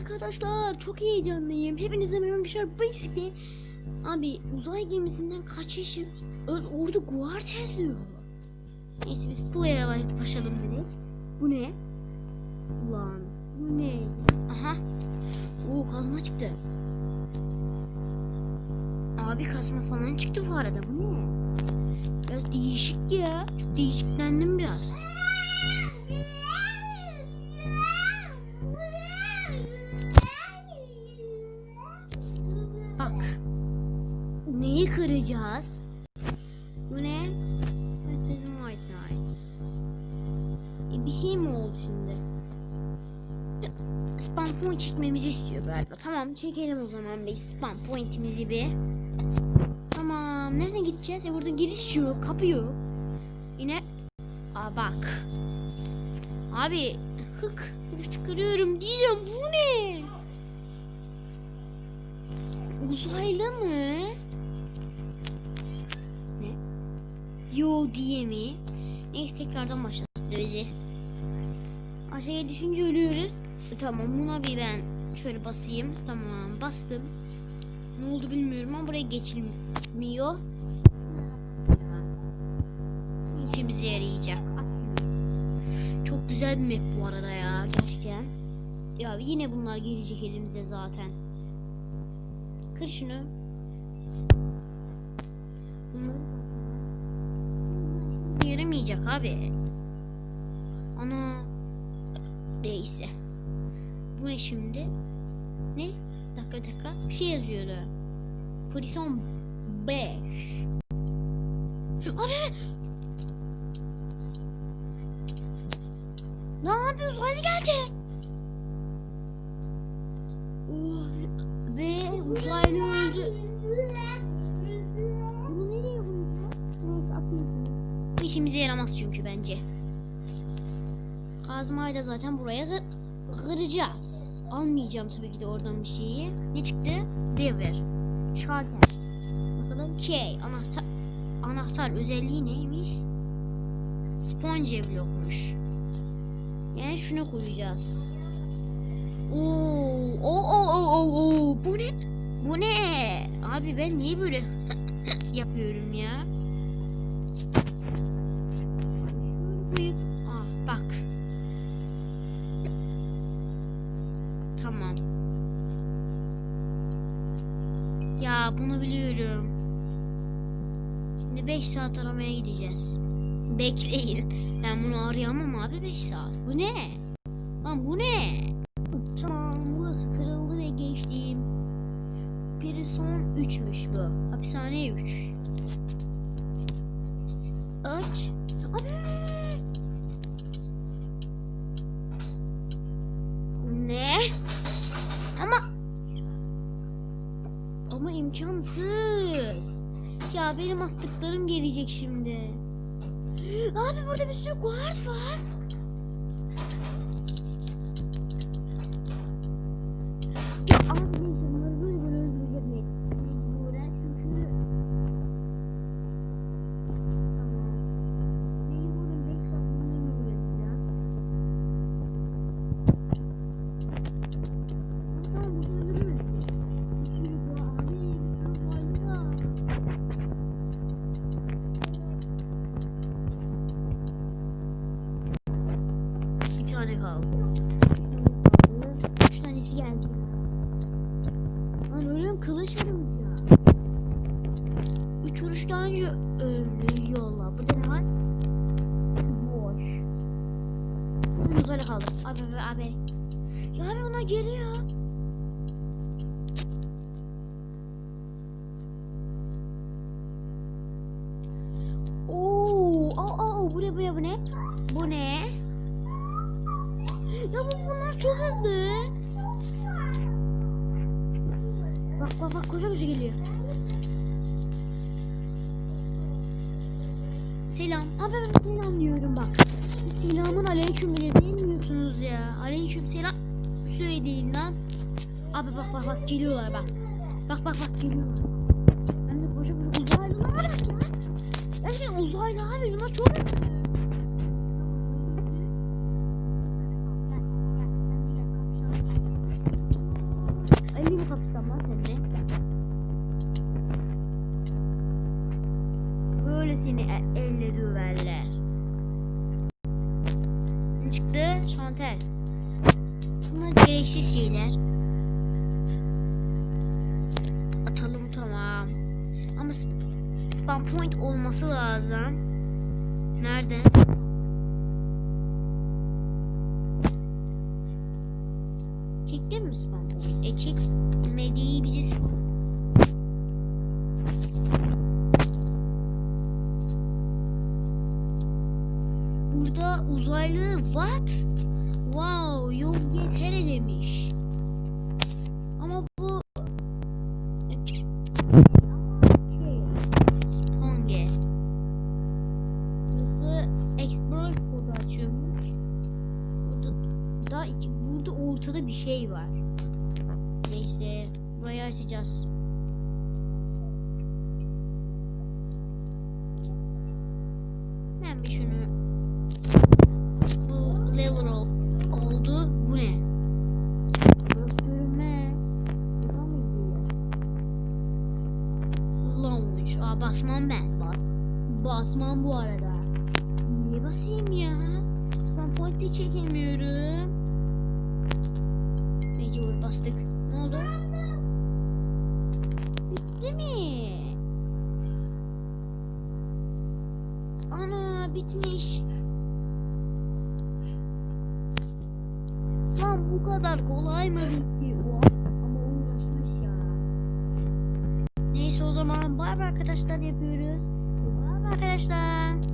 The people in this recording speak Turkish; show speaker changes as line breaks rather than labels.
Arkadaşlar çok heyecanlıyım. Hepinize merhaba arkadaşlar. Basically abi uzay gemisinden kaçış öz orada guard yazıyor. Neyse biz buraya başlayalım dedik. Bu ne? Ulan bu ne? Aha. Oo kazma çıktı. Abi kazma falan çıktı bu arada. Bu ne? Biraz değişik ya. Çok değişiklendim biraz. Neyi kıracağız? Bu ne? White Knight. E, bir şey mi oldu şimdi? Spam point çekmemizi istiyor galiba. Tamam çekelim o zaman bir spam pointimizi bir. Tamam nereden gideceğiz? E burada giriş yok, kapı yok. Yine Aa bak. Abi hık çıkarıyorum diyeceğim bu ne? Uzaylı mı? Yo diye mi? Neyse tekrardan başlattı bizi. Aşağıya düşünce ölüyoruz. E, Tamam buna bir ben şöyle basayım. Tamam bastım. Ne oldu bilmiyorum ama buraya geçilmiyor. İşimize yarayacak. Şunu. Çok güzel bir map bu arada ya gerçekten. Ya yine bunlar gelecek elimize zaten. Kır şunu. Bunları yaramayacak abi. Ana. Neyse. Bu ne şimdi? Ne? Dakika dakika. Bir şey yazıyordu. Prison 5. Abi! Ne yapıyorsun? Hadi geldi. Oh, ve uzaylı öldü. İşimize yaramaz çünkü bence. Kazmayı da zaten buraya kır- kıracağız. Almayacağım tabii ki de oradan bir şeyi. Ne çıktı? Devir. Şalter. Bakalım K. Anahtar. Anahtar özelliği neymiş? Sponge blokmuş. Yani şunu koyacağız. Oo, o o o o o. Bu ne? Bu ne? Abi ben niye böyle yapıyorum ya? Koyup ah bak. Tamam. Ya bunu biliyorum. Şimdi 5 saat aramaya gideceğiz. Bekleyin. Ben bunu arayamam abi 5 saat. Bu ne? Lan bu ne? Tamam burası kırıldı ve geçtiğim. Prison 3'müş bu. Hapishane 3. Aç. Ya benim attıklarım gelecek şimdi. Abi burada bir sürü guard var. Tane kaldı. Üç tanesi geldi. Lan ölüm kılıç vuracağım. Üç vuruş daha önce öldü yolla. Burada ne var? Boş. Önümüz öyle kaldı. Abi abi abi. Ya abi ona geliyor. Oo, aa, aa, bu ne bu ne bu ne? Bu ne? Çok hızlı. Bak bak bak koşa koşa geliyor. Selam. Abi ben selam diyorum bak. Selamun aleyküm bile bilmiyorsunuz ya. Aleyküm selam. Söyleyin lan. Abi bak bak bak geliyorlar bak. Bak bak bak geliyorlar. Ben de koşa koşa uzaylılar bak ya. Gerçekten uzaylı abi bunlar çok bunlar gereksiz şeyler. Atalım tamam. Ama sp- spam point olması lazım. Nerede? Çektin mi spam point? E çekmediği bize spam Uzaylı what? Wow, yol yetere demiş. Ama bu. Sponge. Burası explore kodu açıyormuş. Burada da iki, burada ortada bir şey var. Neyse, burayı açacağız. Basmam ben. Bas. Basmam bu arada. Niye basayım ya? Spam point çekemiyorum. Mecbur bastık. Ne oldu? Bitti mi? Ana bitmiş. Lan bu kadar kolay mı bitti? Bay arkadaşlar yapıyoruz. Bay arkadaşlar.